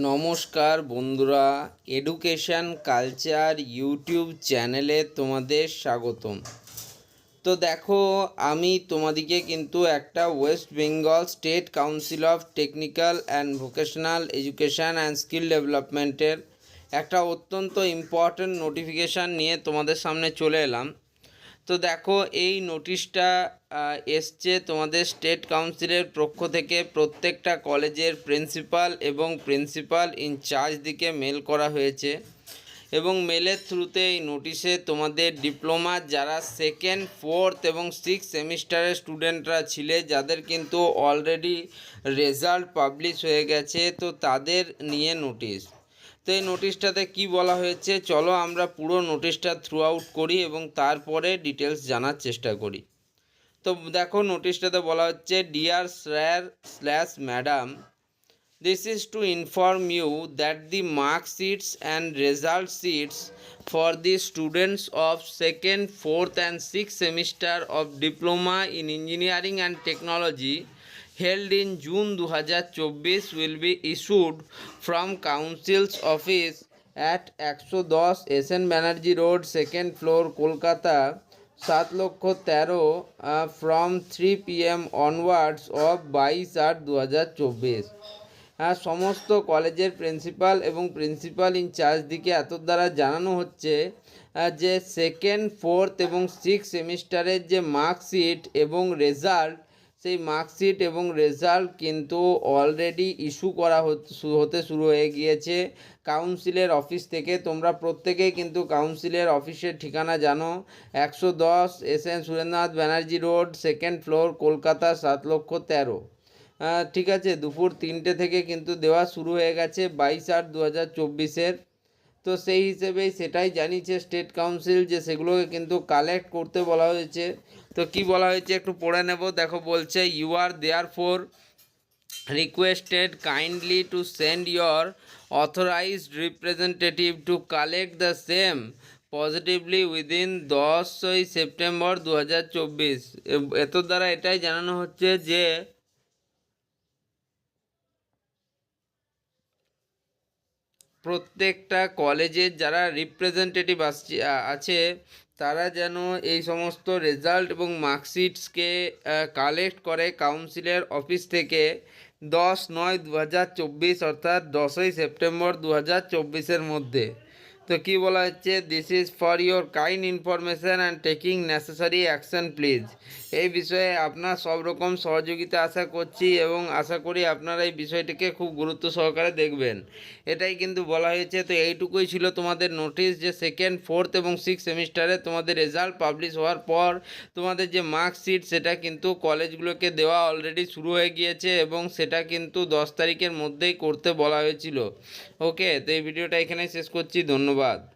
নমস্কার বন্ধুরা education culture YouTube চ্যানেলে তোমাদের স্বাগতম। তো দেখো, আমি তোমাদিকে কিন্তু একটা West Bengal state council of technical and vocational education and skill ডেভেলপমেন্টের একটা অত্যন্ত ইম্পর্ট্যান্ট নোটিফিকেশান নিয়ে তোমাদের সামনে চলে এলাম। তো দেখো, এই নোটিশটা এসছে তোমাদের স্টেট কাউন্সিলের পক্ষ থেকে। প্রত্যেকটা কলেজের প্রিন্সিপাল এবং প্রিন্সিপাল ইনচার্জ দিকে মেল করা হয়েছে। এবং মেলের থ্রুতে এই নোটিশে তোমাদের ডিপ্লোমা, যারা সেকেন্ড, ফোর্থ এবং সিক্স সেমিস্টারের স্টুডেন্টরা ছিলে, যাদের কিন্তু অলরেডি রেজাল্ট পাবলিশ হয়ে গেছে, তো তাদের নিয়ে নোটিশ। তো এই নোটিশটাতে কী বলা হয়েছে, চলো আমরা পুরো নোটিশটা থ্রু আউট করি এবং তারপরে ডিটেলস জানার চেষ্টা করি। তো দেখো নোটিশটাতে বলা হচ্ছে dear sir slash madam this is to inform you that the marksheets and result sheets for the students of second fourth and six semester of diploma in engineering and technology held in June 2024 will be issued from council's office at 110 SN Banerjee Road, second floor, Kolkata সাত লক্ষ তেরো from three P M onwards of বাইশ আট দু হাজার চব্বিশ। হ্যাঁ সমস্ত কলেজের প্রিন্সিপাল এবং প্রিন্সিপাল ইনচার্জ দিকে এত দ্বারা জানানো হচ্ছে যে সেকেন্ড ফোর্থ এবং সিক্স সেমিস্টারের যে মার্কশিট এবং রেজাল্ট সেই মার্কশিট এবং রেজাল্ট কিন্তু অলরেডি ইস্যু করা হত- শুরু হয়ে গিয়েছে। কাউন্সিলের অফিস থেকে তোমরা প্রত্যেকেই কিন্তু কাউন্সিলের অফিসের ঠিকানা জানো। একশো দশ S N Surendranath Banerjee road, second floor, Kolkata, সাত লক্ষ তেরো। ঠিক আছে, দুপুর তিনটে থেকে কিন্তু দেওয়া শুরু হয়ে গেছে, বাইশ আট দু হাজার চব্বিশের। তো সেই হিসেবেই সেটাই জানিয়েছে স্টেট কাউন্সিল যে সেগুলোকে কিন্তু কালেক্ট করতে বলা হয়েছে। তো কি বলা হয়েছে একটু পড়ে নেব। দেখো বলছে you are therefore requested kindly to send your authorized representative to collect the same positively within দশই সেপ্টেম্বর দু হাজার চব্বিশ। এত দ্বারা এটাই জানানো হচ্ছে যে প্রত্যেকটা কলেজের যারা রিপ্রেজেন্টেটিভ আসছে আছে, তারা যেন এই সমস্ত রেজাল্ট এবং মার্কশিটসকে কালেক্ট করে কাউন্সিলের অফিস থেকে দশ নয় দু হাজার চব্বিশ অর্থাৎ দশই সেপ্টেম্বর দু হাজার মধ্যে। তো কি বলা হচ্ছে? This is for your kind information and taking necessary action please এই বিষয়ে আপনার সব রকম সহযোগিতা আশা করছি এবং আশা করি আপনারা এই বিষয়টিকে খুব গুরুত্ব সহকারে দেখবেন। এটাই কিন্তু বলা হয়েছে। তো এইটুকুই ছিল তোমাদের নোটিশ যে সেকেন্ড ফোর্থ এবং সিক্স সেমিস্টারে তোমাদের রেজাল্ট পাবলিশ হওয়ার পর তোমাদের যে মার্কশিট সেটা কিন্তু কলেজগুলোকে দেওয়া অলরেডি শুরু হয়ে গিয়েছে এবং সেটা কিন্তু দশ তারিখের মধ্যেই করতে বলা হয়েছিল। ওকে তো এই ভিডিওটা এখানেই শেষ করছি। ধন্যবাদ।